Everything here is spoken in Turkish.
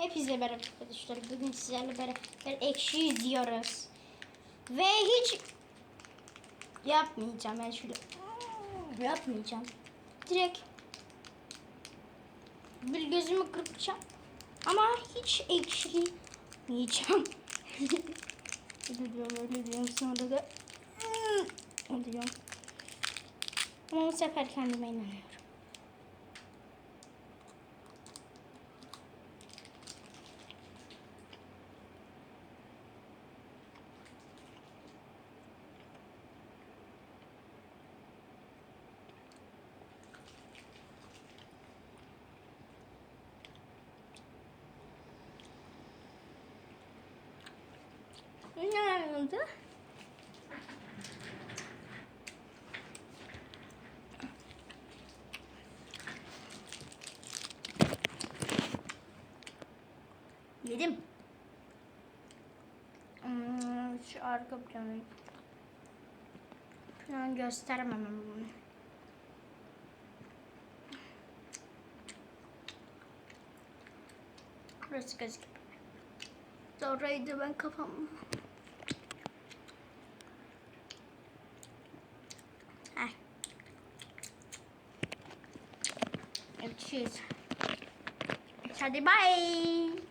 Hepinizle beraber arkadaşlar. Bugün sizlerle beraber ekşi izliyoruz. Ve hiç yapmayacağım. Ben şöyle yapmayacağım. Direkt bir gözümü kırpacağım. Ama hiç ekşi yiyeceğim. öyle diyorum öyle diyorum sonra da. Ama bu sefer kendime inanıyorum. Oldu? Yedim. Hmm, şu arka planı plan gösteremem ben bunu. Burası gözüküyor. Doğruydu ben kafam. Cheers. Sabi bye!